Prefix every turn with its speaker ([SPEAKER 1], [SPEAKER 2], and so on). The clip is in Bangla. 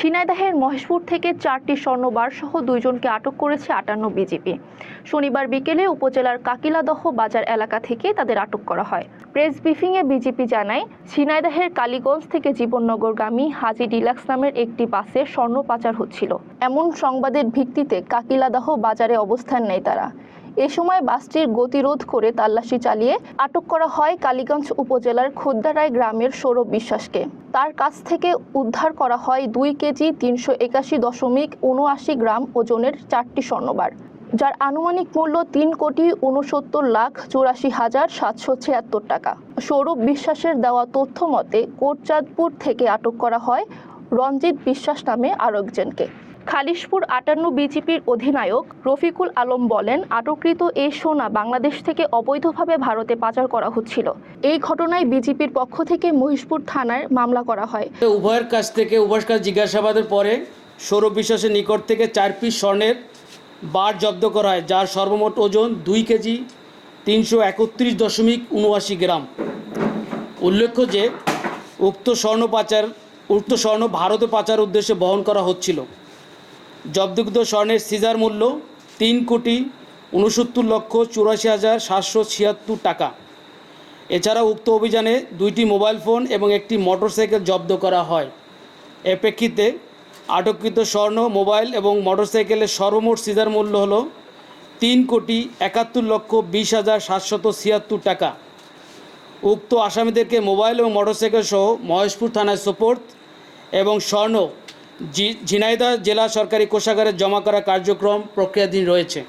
[SPEAKER 1] ঝিনাইদহের মহেশপুর থেকে চারটি স্বর্ণবার সহ দুইজনকে আটক করেছে আটান্ন বিজেপি। শনিবার বিকেলে উপজেলার কাকিলাদহ বাজার এলাকা থেকে তাদের আটক করা হয়। প্রেস ব্রিফিংয়ে বিজেপি জানায়, ঝিনাইদহের কালীগঞ্জ থেকে জীবননগরগামী হাজি ডিলাক্স নামের একটি বাসে স্বর্ণ পাচার হচ্ছিল। এমন সংবাদের ভিত্তিতে কাকিলাদহ বাজারে অবস্থান নেয় তারা। এ সময় বাসটির গতিরোধ করে তল্লাশি চালিয়ে আটক করা হয় কালীগঞ্জ উপজেলার খোদ্দারায় গ্রামের সৌরভ বিশ্বাসকে। তার কাছ থেকে উদ্ধার করা হয় দুই কেজি তিনশো একাশি দশমিক উনআশি গ্রাম ওজনের চারটি স্বর্ণবার, যার আনুমানিক মূল্য তিন কোটি উনসত্তর লাখ চুরাশি হাজার সাতশো ছিয়াত্তর টাকা। সৌরভ বিশ্বাসের দেওয়া তথ্য মতে, কোটচাঁদপুর থেকে আটক করা হয় রঞ্জিত বিশ্বাস নামে আরও একজনকে খালিশপুর আটান্ন বিজেপির অধিনায়ক রফিকুল আলম বলেন, আটককৃত এই সোনা বাংলাদেশ থেকে অবৈধভাবে ভারতে পাচার করা হচ্ছিল। এই ঘটনায় বিজেপির পক্ষ থেকে মহিষপুর থানায় মামলা করা হয়।
[SPEAKER 2] উভয়ের কাছ থেকে উভয়ের কাছ জিজ্ঞাসাবাদের পরে সৌরভ বিশ্বাসের নিকট থেকে চার পিস স্বর্ণের বার জব্দ করা হয়, যার সর্বমোট ওজন দুই কেজি তিনশো একত্রিশ দশমিক উনআশি গ্রাম। উল্লেখ্য যে, উক্ত স্বর্ণ পাচার, উক্ত স্বর্ণ ভারতে পাচার উদ্দেশ্যে বহন করা হচ্ছিল। জব্দকৃত স্বর্ণের সিজার মূল্য তিন কোটি উনসত্তর লক্ষ চুরাশি হাজার সাতশো ছিয়াত্তর টাকা। এছাড়া উক্ত অভিযানে দুইটি মোবাইল ফোন এবং একটি মোটরসাইকেল জব্দ করা হয়। এ প্রেক্ষিতে আটককৃত স্বর্ণ, মোবাইল এবং মোটরসাইকেলের সর্বমোট সিজার মূল্য হল তিন কোটি একাত্তর লক্ষ বিশ হাজার সাতশত ছিয়াত্তর টাকা। উক্ত আসামিদেরকে মোবাইল এবং মোটরসাইকেল সহ মহেশপুর থানায় সোপোর্ট এবং স্বর্ণ ঝিনাইদহ জেলা সরকারি কোষাগারে জমা করা কার্যক্রম প্রক্রিয়াধীন রয়েছে।